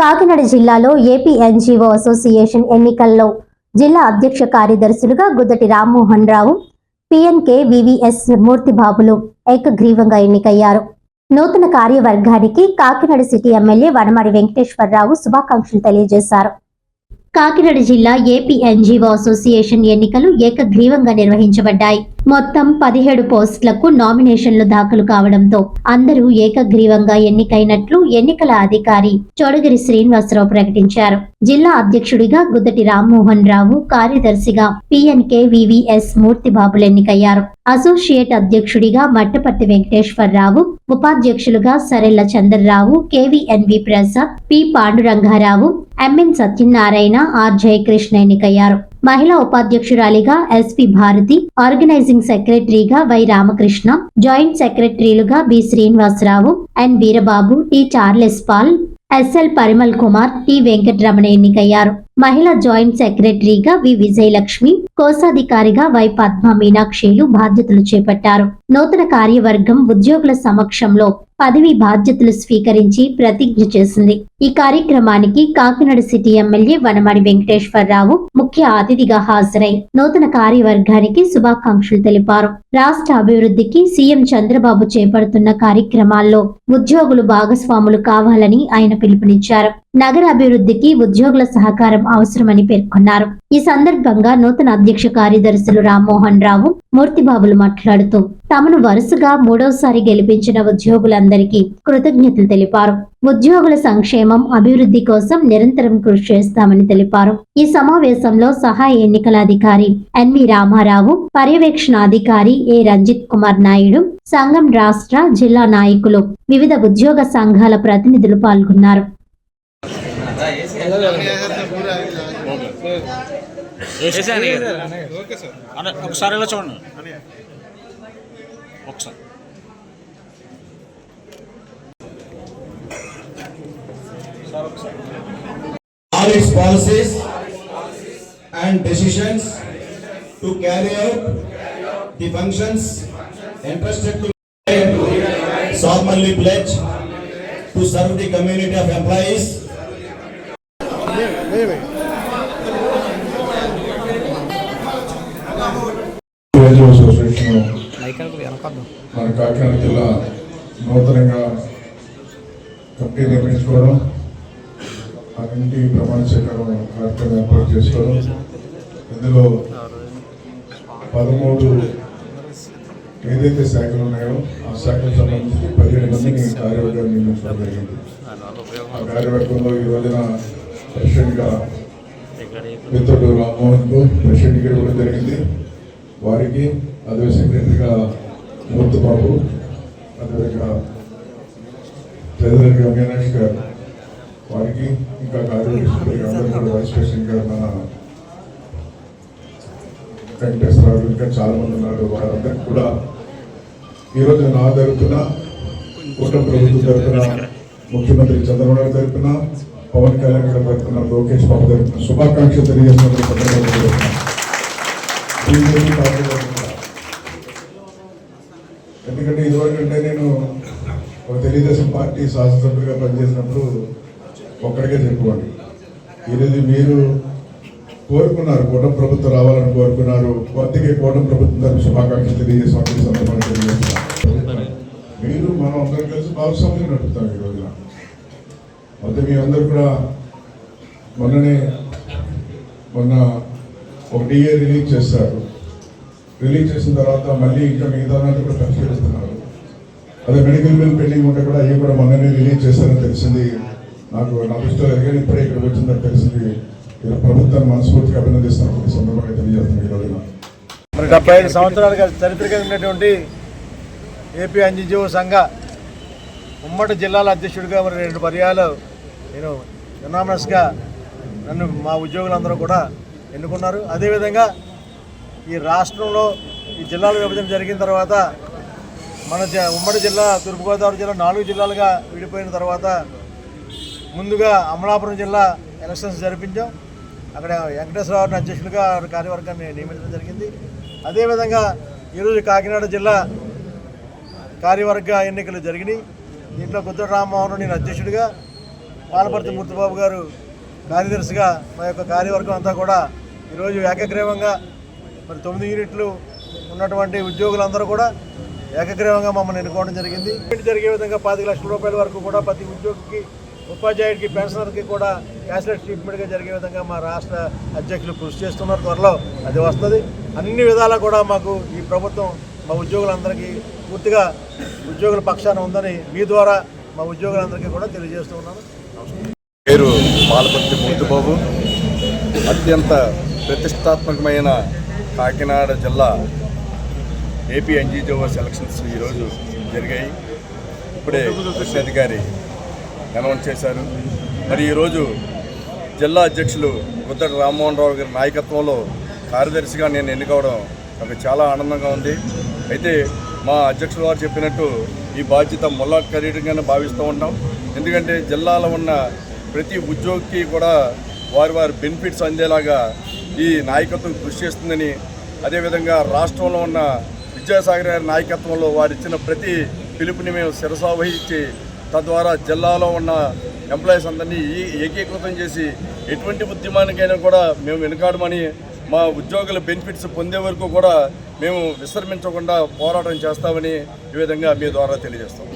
కాకినాడ జిల్లాలో AP NGO association ఎన్నికల్లో జిల్లా అధ్యక్ష కార్యదర్శులుగా గుద్దటి రామ్మోహన్ రావు పిఎన్కే వివిఎస్ మూర్తిబాబులు ఏకగ్రీవంగా ఎన్నికయ్యారు. నూతన కార్యవర్గానికి కాకినాడ సిటీ ఎమ్మెల్యే వనమడి వెంకటేశ్వరరావు శుభాకాంక్షలు తెలియజేశారు. కాకినాడ జిల్లా ఏపీ ఎన్జీఓ అసోసియేషన్ ఎన్నికలు ఏకగ్రీవంగా నిర్వహించబడ్డాయి. మొత్తం పదిహేడు పోస్టులకు నామినేషన్లు దాఖలు కావడంతో అందరూ ఏకగ్రీవంగా ఎన్నికైనట్లు ఎన్నికల అధికారి చోడగిరి శ్రీనివాసరావు ప్రకటించారు. జిల్లా అధ్యక్షుడిగా గుద్దటి రామ్మోహన్ రావు కార్యదర్శిగా పిఎన్కే వివిఎస్ మూర్తిబాబులు ఎన్నికయ్యారు. అసోసియేట్ అధ్యక్షుడిగా మట్టపర్తి వెంకటేశ్వరరావు ఉపాధ్యక్షులుగా Sarella Chandrarao KVNV Prasad P. Pandurangarao MN Satyanarayana R Jayakrishna ఎన్నికయ్యారు. మహిళా ఉపాధ్యక్షురాలిగా ఎస్పి భారతి ఆర్గనైజింగ్ సెక్రటరీగా Y Ramakrishna joint సెక్రటరీలుగా B Srinivasarao N Veerababu T Charles Paul SL Parimal Kumar T Venkataramana ఎన్నికయ్యారు. మహిళా జాయింట్ సెక్రటరీగా వి విజయలక్ష్మి కోశాధికారిగా వై పద్మ మీనాక్షిలు బాధ్యతలు చేపట్టారు. నూతన కార్యవర్గం ఉద్యోగుల సమక్షంలో పదవి బాధ్యతలు స్వీకరించి ప్రతిజ్ఞ చేసింది. ఈ కార్యక్రమానికి కాకినాడ సిటీ ఎమ్మెల్యే వనమణి వెంకటేశ్వరరావు ముఖ్య అతిథిగా హాజరై నూతన కార్యవర్గానికి శుభాకాంక్షలు తెలిపారు. రాష్ట్ర అభివృద్ధికి సీఎం చంద్రబాబు చేపడుతున్న కార్యక్రమాల్లో ఉద్యోగులు భాగస్వాములు కావాలని ఆయన పిలుపునిచ్చారు. నగర అభివృద్ధికి ఉద్యోగుల సహకారం అవసరమని పేర్కొన్నారు. ఈ సందర్భంగా నూతన అధ్యక్ష కార్యదర్శులు రామ్మోహన్ రావు మూర్తిబాబులు మాట్లాడుతూ తమను వరుసగా మూడోసారి గెలిపించిన ఉద్యోగులందరికీ కృతజ్ఞతలు తెలిపారు. ఉద్యోగుల సంక్షేమం అభివృద్ధి కోసం నిరంతరం కృషి చేస్తామని తెలిపారు. ఈ సమావేశంలో సహాయ ఎన్నికల అధికారి ఎన్వి రామారావు పర్యవేక్షణాధికారి ఏ రంజిత్ కుమార్ నాయుడు సంఘం రాష్ట్ర జిల్లా నాయకులు వివిధ ఉద్యోగ సంఘాల ప్రతినిధులు పాల్గొన్నారు. ఒకసారి ఇలా చూడండి ఒకసారి all its policies and decisions to carry out the functions entrusted to solemnly pledge to serve the community of employees రైతు అసోసియేషన్ మన కాకినాడ జిల్లా నూతనంగా కమిటీ నిర్మించుకోవడం అన్నింటి ప్రమాణ స్వీకారం కార్యక్రమం ఏర్పాటు చేసుకోవడం ఇందులో పదమూడు ఏదైతే శాఖలు ఉన్నాయో ఆ శాఖకు సంబంధించి పదిహేడు మందిని కార్యవర్గాన్ని నియమించడం జరిగింది ఆ కార్యవర్గంలో ఈ రోజున ప్రెసిడెంట్గా మిత్రుడు రామ్మోహన్కు ప్రెసిడెంట్ ఇవ్వడం జరిగింది. వారికి అదే సెక్రటరీగా మూర్తిబాబు అదేవిధంగా ట్రెజరర్గా మీనాక్షి గారు వారికి ఇంకా కార్యదర్శి వైస్ ప్రెసిడెంట్ గారు మన వెంకటేశ్వరరావు ఇంకా చాలామంది ఉన్నారు. వారందరికీ కూడా ఈరోజు నా తరపున కుటుంబ ప్రభుత్వం తరపున ముఖ్యమంత్రి చంద్రబాబు నాయుడు తరపున పవన్ కళ్యాణ్ గారు తరపున లోకేష్ బాబు గారు శుభాకాంక్షలు తెలియజేస్తున్న ఎందుకంటే ఇదివరకంటే నేను ఒక తెలుగుదేశం పార్టీ శాసనసభ్యుడిగా పనిచేసినప్పుడు ఒక్కడికే చెప్పుకోండి ఈరోజు మీరు కోరుకున్నారు కూటమి ప్రభుత్వం రావాలని కోరుకున్నారు. కొద్దిగా కూటమి ప్రభుత్వం తరపు శుభాకాంక్షలు తెలియజేసిన సందర్భాన్ని తెలియజేస్తున్నాను మీరు మనం అందరం కలిసి భాగస్వామ్యం నడుపుతాం ఈ రోజున. మొత్తం మీ అందరు కూడా మొన్ననే మొన్న ఒక డిఏ రిలీజ్ చేస్తారు రిలీజ్ చేసిన తర్వాత మళ్ళీ ఇంకా మిగతా కూడా పరిశీలిస్తున్నారు అదే మెడికల్ బిల్ పెండింగ్ ఉంటే కూడా అవి కూడా మొన్ననే రిలీజ్ చేస్తారని తెలిసింది. నాకు నా దృష్టిలో ఎరగని ఇప్పుడే ఇక్కడికి వచ్చిందని తెలిసింది. ఇలా ప్రభుత్వాన్ని మనస్ఫూర్తిగా అభినందిస్తున్నప్పుడు ఈ సందర్భంగా తెలియజేస్తున్నాను ఈ రోజున. మరి డెబ్బై ఐదు సంవత్సరాలుగా చరిత్ర కలిగినటువంటి ఏపీ ఎన్జిఓ సంఘ ఉమ్మడి జిల్లాల అధ్యక్షుడిగా మరి రెండు పర్యాలు నేను యునామస్గా నన్ను మా ఉద్యోగులందరూ కూడా ఎన్నుకున్నారు. అదేవిధంగా ఈ రాష్ట్రంలో ఈ జిల్లాల విభజన జరిగిన తర్వాత మన జ- ఉమ్మడి జిల్లా తూర్పుగోదావరి జిల్లా నాలుగు జిల్లాలుగా విడిపోయిన తర్వాత ముందుగా అమలాపురం జిల్లా ఎలక్షన్స్ జరిపించాం. అక్కడ వెంకటేశ్వరరావుని అధ్యక్షుడిగా కార్యవర్గాన్ని నియమించడం జరిగింది. అదేవిధంగా ఈరోజు కాకినాడ జిల్లా కార్యవర్గ ఎన్నికలు జరిగినాయి. దీంట్లో గుద్దర రామ్మోహన్ నేను అధ్యక్షుడిగా పాలపర్తి మూర్తిబాబు గారు కార్యదర్శిగా మా యొక్క కార్యవర్గం అంతా కూడా ఈరోజు ఏకగ్రీవంగా మరి తొమ్మిది యూనిట్లు ఉన్నటువంటి ఉద్యోగులందరూ కూడా ఏకగ్రీవంగా మమ్మల్ని ఎన్నుకోవడం జరిగింది. జరిగే విధంగా పాతిక లక్షల రూపాయల వరకు కూడా ప్రతి ఉద్యోగికి ఉపాధ్యాయుడికి పెన్షనర్కి కూడా క్యాష్లెస్ ట్రీట్మెంట్గా జరిగే విధంగా మా రాష్ట్ర అధ్యక్షులు కృషి చేస్తున్నారు. త్వరలో అది వస్తుంది. అన్ని విధాలా కూడా మాకు ఈ ప్రభుత్వం మా ఉద్యోగులందరికీ పూర్తిగా ఉద్యోగుల పక్షాన ఉందని మీ ద్వారా మా ఉద్యోగులందరికీ కూడా తెలియజేస్తూ ఉన్నాను పేరు పాలపర్తి ముద్దుబాబు అత్యంత ప్రతిష్టాత్మకమైన కాకినాడ జిల్లా ఏపీ ఎన్జీఓ సెలక్షన్స్ ఈరోజు జరిగాయి. ఇప్పుడే అధికారి అనౌన్స్ చేశారు. మరి ఈరోజు జిల్లా అధ్యక్షులు గుద్దటి రామ్మోహన్ రావు గారి నాయకత్వంలో కార్యదర్శిగా నేను ఎన్నుకోవడం నాకు చాలా ఆనందంగా ఉంది. అయితే మా అధ్యక్షుల వారు చెప్పినట్టు ఈ బాధ్యత ముల్లా ఖరీదుగానే భావిస్తూ ఉంటాం. ఎందుకంటే జిల్లాలో ఉన్న ప్రతి ఉద్యోగికి కూడా వారి వారి బెనిఫిట్స్ అందేలాగా ఈ నాయకత్వం కృషి చేస్తుందని అదేవిధంగా రాష్ట్రంలో ఉన్న విద్యాసాగర్ గారి నాయకత్వంలో వారు ఇచ్చిన ప్రతి పిలుపుని మేము శిరసావహించి తద్వారా జిల్లాలో ఉన్న ఎంప్లాయీస్ అందరినీ ఈ- ఏకీకృతం చేసి ఎటువంటి ఉద్యమానికైనా కూడా మేము వెనుకాడమని మా ఉద్యోగుల బెనిఫిట్స్ పొందే వరకు కూడా మేము విశ్రమించకుండా పోరాటం చేస్తామని ఈ విధంగా మీ ద్వారా తెలియజేస్తాం.